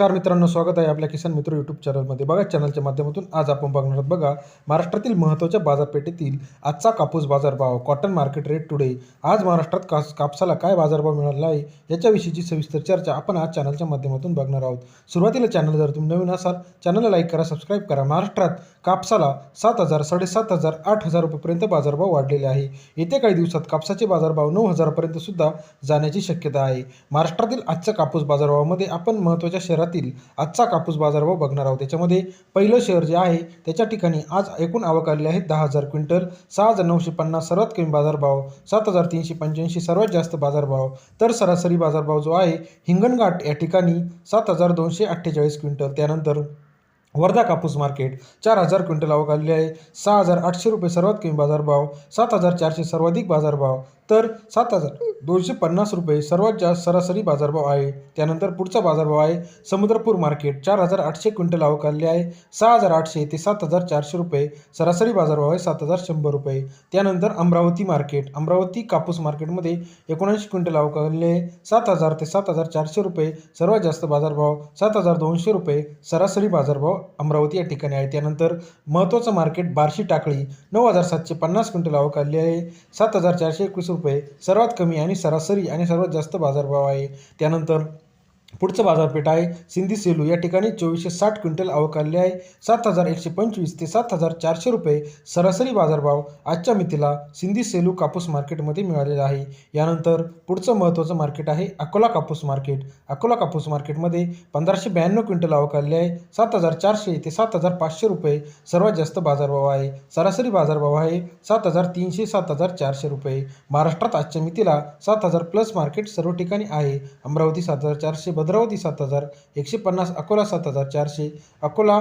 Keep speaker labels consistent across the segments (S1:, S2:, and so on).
S1: नमस्कार मित्रांनो स्वागत आहे आपल्या किसान मित्र यूट्यूब चॅनलमध्ये बघा चॅनलच्या माध्यमातून आज आपण बघणार आहोत. बघा महाराष्ट्रातील महत्त्वाच्या बाजारपेठेतील आजचा कापूस बाजारभाव कॉटन मार्केट रेट टुडे आज महाराष्ट्रात कास कापसाला काय बाजारभाव मिळाला आहे याच्याविषयीची सविस्तर चर्चा आपण आज चॅनलच्या माध्यमातून बघणार आहोत. सुरुवातीला चॅनल जर तुम्ही नवीन असाल चॅनलला लाईक करा सबस्क्राईब करा. महाराष्ट्रात कापसाला सात हजार साडेसात हजार आठ हजार रुपयेपर्यंत बाजारभाव वाढलेले आहे. येत्या काही दिवसात कापसाचे बाजारभाव नऊ हजारपर्यंत सुद्धा जाण्याची शक्यता आहे. महाराष्ट्रातील आजच्या कापूस बाजारभावामध्ये आपण महत्त्वाच्या शहरात शहरातील आजचा कापूस बाजारभाव बघणार आहोत. त्याच्यामध्ये पहिलं शहर जे आहे त्याच्या ठिकाणी आज एकूण आवक आलेली आहे दहा हजार क्विंटल. सहा हजार नऊशे पन्नास सर्वात कमी बाजारभाव सात हजार तीनशे पंच्याऐंशी सर्वात जास्त बाजारभाव तर सरासरी बाजारभाव जो आहे हिंगणघाट या ठिकाणी सात हजार दोनशे अठ्ठेचाळीस क्विंटल. त्यानंतर वर्धा कापूस मार्केट चार हजार क्विंटल आवक आलेली आहे. सहा हजार आठशे रुपये सर्वात कमी बाजारभाव सात हजार चारशे सर्वाधिक बाजारभाव तर सात हजार दोनशे पन्नास रुपये सर्वात जास्त सरासरी बाजारभाव आहे. त्यानंतर पुढचा बाजारभाव आहे. समुद्रपूर मार्केट चार हजार आठशे क्विंटल आवक आहे. सहा हजार आठशे ते सात हजार चारशे रुपये सरासरी बाजारभाव आहे. सात हजार शंभर रुपये. त्यानंतर अमरावती मार्केट अमरावती कापूस मार्केटमध्ये एकोणऐंशी क्विंटल आवक आहे. सात हजार ते सात हजार चारशे रुपये सर्वात जास्त बाजारभाव सात हजार दोनशे रुपये सरासरी बाजारभाव अमरावती या ठिकाणी आहे. त्यानंतर महत्त्वाचं मार्केट बार्शी टाकळी नऊ हजार सातशे पन्नास क्विंटल आवक आलेली आहे. सात हजार चारशे एकवीस रुपये सर्वात कमी आणि सरासरी आणि सर्वात जास्त बाजारभाव आहे. त्यानंतर पुढचं बाजारपेठ आहे. सिंधी सेलू या ठिकाणी चोवीसशे साठ क्विंटल आवक आलेली आहे. सात हजार एकशे पंचवीस ते सात हजार चारशे रुपये सरासरी बाजारभाव आजच्या मितीला सिंधी सेलू कापूस मार्केटमध्ये मिळालेला आहे. यानंतर पुढचं महत्त्वाचं मार्केट आहे अकोला कापूस मार्केट. अकोला कापूस मार्केटमध्ये पंधराशे ब्याण्णव क्विंटल आवक आलेली आहे. सात हजार चारशे ते सात हजार पाचशे रुपये सर्वात जास्त बाजारभाव आहे. सरासरी बाजारभाव आहे सात हजार तीनशे सात हजार चारशे रुपये. महाराष्ट्रात आजच्या मितीला सात हजार प्लस मार्केट सर्व ठिकाणी आहे. अमरावती सात हजार चारशे भद्रावती सात हजार एकशे पन्नास अकोला सात हजार चारशे अकोला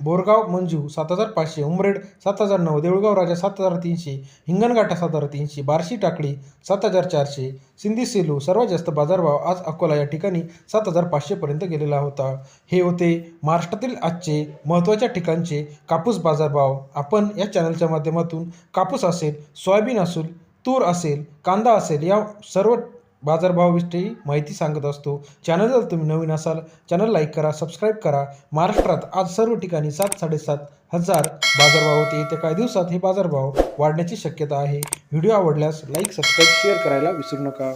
S1: बोरगाव मंजू सात हजार पाचशे उमरेड सात हजार नऊ देऊळगाव राजा सात हजार तीनशे हिंगणघाटा सात हजार तीनशे बार्शी टाकळी सात हजार चारशे सिंधी सेलू सर्वात जास्त बाजारभाव आज अकोला या ठिकाणी सात हजार पाचशेपर्यंत गेलेला होता. हे होते महाराष्ट्रातील आजचे महत्त्वाच्या ठिकाणचे कापूस बाजारभाव. आपण या चॅनलच्या माध्यमातून कापूस असेल सोयाबीन असेल तूर असेल कांदा असेल या सर्व बाजारभावाविषयी माहिती सांगत असतो. चॅनल जर तुम्ही नवीन असाल चॅनल लाईक करा सबस्क्राईब करा. महाराष्ट्रात आज सर्व ठिकाणी सात साडेसात हजार बाजारभाव होते. येत्या काही दिवसात हे बाजारभाव वाढण्याची शक्यता आहे. व्हिडिओ आवडल्यास लाईक सबस्क्राईब शेअर करायला विसरू नका.